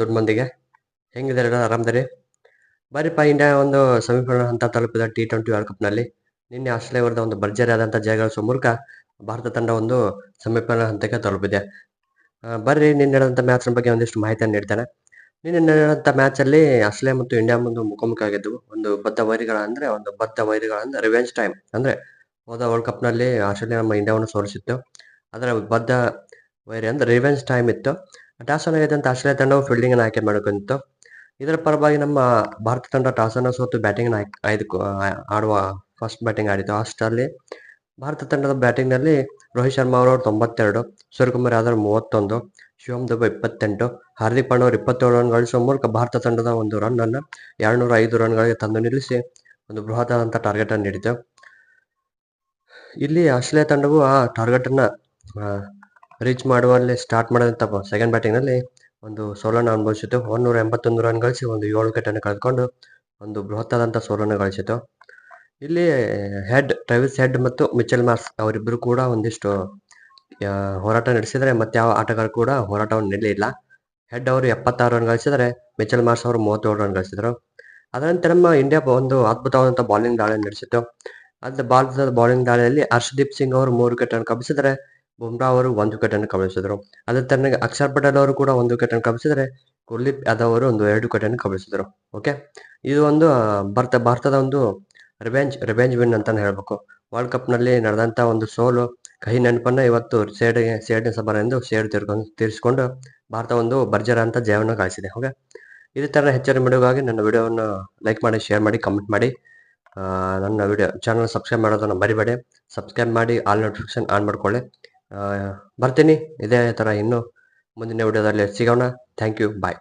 ದೊಡ್ಡ ಮಂದಿಗೆ. ಹೆಂಗಿದ್ದಾರೆ ಆರಾಮದಾರಿ? ಬರೀಪ್ಪ ಇಂಡಿಯಾ ಒಂದು ಸೆಮಿಫೈನಲ್ ಹಂತ ತಲುಪಿದ ಟಿ ಟ್ವೆಂಟಿ ವರ್ಲ್ಡ್ ಕಪ್ನಲ್ಲಿ ನಿನ್ನೆ ಆಸ್ಟ್ರೇಲಿಯಾ ಒಂದು ಭರ್ಜರಿ ಆದಂಥ ಜಯ ಗಳಿಸುವ ಮೂಲಕ ಭಾರತ ತಂಡ ಒಂದು ಸೆಮಿಫೈನಲ್ ಹಂತಕ್ಕೆ ತಲುಪಿದೆ. ಬರ್ರಿ, ನಿನ್ನೆ ನಡೆದಂಥ ಮ್ಯಾಚ್ನ ಬಗ್ಗೆ ಒಂದಿಷ್ಟು ಮಾಹಿತಿಯನ್ನು ನೀಡ್ತಾನೆ. ನಿನ್ನೆ ನಡೆದಂಥ ಮ್ಯಾಚಲ್ಲಿ ಆಸ್ಟ್ರೇಲಿಯಾ ಮತ್ತು ಇಂಡಿಯಾ ಮುಂದೆ ಮುಖಾಮುಖಿ ಆಗಿದ್ದವು ಒಂದು ಬದ್ಧ ವೈರಿಗಳ ಅಂದ್ರೆ, ಒಂದು ಬದ್ಧ ವೈರಿಗಳ ರಿವೆಂಜ್ ಟೈಮ್ ಅಂದ್ರೆ ಹೋದ ವರ್ಲ್ಡ್ ಕಪ್ನಲ್ಲಿ ಆಸ್ಟ್ರೇಲಿಯಾ ನಮ್ಮ ಇಂಡಿಯಾವನ್ನು ಸೋಲಿಸಿತ್ತು. ಅದರ ಬದ್ಧ ವೈರಿ ಅಂದ್ರೆ ರಿವೆಂಜ್ ಟೈಮ್ ಇತ್ತು. ಟಾಸ್ ಅನ್ನು ಗೆದ್ದಂತ ಆಸ್ಟ್ರೇಲಿಯಾ ತಂಡವು ಫೀಲ್ಡಿಂಗ್ ಅನ್ನು ಆಯ್ಕೆ ಮಾಡಿಕೊಂಡಿತ್ತು ಇದರ ಪರವಾಗಿ ನಮ್ಮ ಭಾರತ ತಂಡ ಟಾಸ್ ಅನ್ನು ಸೋತು ಬ್ಯಾಟಿಂಗ್ ಆಯ್ದು ಆಡುವ ಫಸ್ಟ್ ಬ್ಯಾಟಿಂಗ್ ಆಡಿತು. ಅಷ್ಟರಲ್ಲಿ ಭಾರತ ತಂಡದ ಬ್ಯಾಟಿಂಗ್ನಲ್ಲಿ ರೋಹಿತ್ ಶರ್ಮಾ ಅವರು ತೊಂಬತ್ತೆರಡು, ಸೂರ್ಯಕುಮಾರ್ ಯಾದವ್ ಮೂವತ್ತೊಂದು, ಶಿವಮ್ ದುಬೆ ಇಪ್ಪತ್ತೆಂಟು, ಹಾರ್ದಿಕ್ ಪಾಂಡ್ಯ ಇಪ್ಪತ್ತೇಳು ರನ್ ಗಳಿಸುವ ಮೂಲಕ ಭಾರತ ತಂಡದ ಒಂದು ರನ್ ಅನ್ನು ಎರಡ್ನೂರ ಐದು ರನ್ಗಳಿಗೆ ತಂದು ನಿಲ್ಲಿಸಿ ಒಂದು ಬೃಹತ್ತಾದಂಥ ಟಾರ್ಗೆಟ್ ಅನ್ನು ನೀಡಿತು. ಇಲ್ಲಿ ಆಸ್ಟ್ರೇಲಿಯಾ ತಂಡವು ಆ ಟಾರ್ಗೆಟ್ ಅನ್ನ ರೀಚ್ ಮಾಡುವಲ್ಲಿ ಸ್ಟಾರ್ಟ್ ಮಾಡಿದಂಥ ಸೆಕೆಂಡ್ ಬ್ಯಾಟಿಂಗ್ನಲ್ಲಿ ಒಂದು ಸೋಲನ್ನು ಅನುಭವಿಸಿತು. ಒಂದೂರ ಎಂಬತ್ತೊಂದು ರನ್ ಗಳಿಸಿ ಒಂದು ಏಳು ವಿಕೆಟ್ ಅನ್ನು ಕಳೆದುಕೊಂಡು ಒಂದು ಬೃಹತ್ತಾದಂಥ ಸೋಲನ್ನು ಗಳಿಸಿತು. ಇಲ್ಲಿ ಹೆಡ್ ಟ್ರೆವಿಸ್ ಹೆಡ್ ಮತ್ತು ಮಿಚೆಲ್ ಮಾರ್ಸ್ ಅವರಿಬ್ಬರು ಕೂಡ ಒಂದಿಷ್ಟು ಹೋರಾಟ ನಡೆಸಿದರೆ ಮತ್ತೆ ಯಾವ ಆಟಗಾರ ಕೂಡ ಹೋರಾಟವನ್ನು ನಿಲ್ಲಿಲ್ಲ ಹೆಡ್ ಅವರು ಎಪ್ಪತ್ತಾರು ರನ್ ಗಳಿಸಿದರೆ ಮಿಚೆಲ್ ಮಾರ್ಸ್ ಅವರು ಮೂವತ್ತೇಳು ರನ್ ಗಳಿಸಿದರು. ಅದರಂತೆ ನಮ್ಮ ಇಂಡಿಯಾ ಒಂದು ಅದ್ಭುತವಾದಂಥ ಬಾಲಿಂಗ್ ದಾಳಿ ನಡೆಸಿತು. ಅದು ಭಾರತದ ಬಾಲಿಂಗ್ ದಾಳಿಯಲ್ಲಿ ಹರ್ಷದೀಪ್ ಸಿಂಗ್ ಅವರು ಮೂರು ವಿಕೆಟ್ ಕಬ್ಬಿಸಿದರೆ ಬುಮ್ರಾ ಅವರು ಒಂದು ವಿಕೆಟ್ ಅನ್ನು ಕಬಳಿಸಿದರು. ಅದೇ ತರನಾಗಿ ಅಕ್ಷರ್ ಪಟೇಲ್ ಅವರು ಕೂಡ ಒಂದು ವಿಕೆಟ್ ಅನ್ನು ಕಬಳಿಸಿದರೆ ಕುಲ್ದೀಪ್ ಯಾದವ್ ಅವರು ಒಂದು ಎರಡು ವಿಕೆಟ್ ಅನ್ನು ಕಬಳಿಸಿದರು. ಓಕೆ ಇದು ಒಂದು ಭಾರತ, ಭಾರತದ ಒಂದು ರಿವೆಂಜ್ ರಿವೆಂಜ್ ವಿನ್ ಅಂತ ಹೇಳಬೇಕು. ವರ್ಲ್ಡ್ ಕಪ್ನಲ್ಲಿ ನಡೆದಂತ ಒಂದು ಸೋಲು, ಕಹಿ ನೆನಪನ್ನ ಇವತ್ತು ಸೇಡ್, ಸೇಡಿನ ಸಬರ ಎಂದು ಸೇಡ್ ತೀರ್ಕೊಂಡು ತೀರಿಸಿಕೊಂಡು ಭಾರತ ಒಂದು ಭರ್ಜರ ಅಂತ ಜಯವನ್ನು ಗಳಿಸಿದೆ. ಓಕೆ ಇದೇ ತರ ಹೆಚ್ಚಿನ ವಿಡಿಯೋಗಾಗಿ ನನ್ನ ವಿಡಿಯೋವನ್ನು ಲೈಕ್ ಮಾಡಿ ಶೇರ್ ಮಾಡಿ ಕಮೆಂಟ್ ಮಾಡಿ. ನನ್ನ ವಿಡಿಯೋ ಚಾನಲ್ ಸಬ್ಸ್ಕ್ರೈಬ್ ಮಾಡೋದನ್ನು ಮರಿಬೇಡಿ. ಸಬ್ಸ್ಕ್ರೈಬ್ ಮಾಡಿ ಆಲ್ ನೋಟಿಫಿಕೇಶನ್ ಆನ್ ಮಾಡ್ಕೊಳ್ಳಿ. ಬರ್ತೀನಿ. ಇದೇ ಥರ ಇನ್ನು ಮುಂದಿನ ವಿಡಿಯೋದಲ್ಲಿ ಸಿಗೋಣ. Thank you bye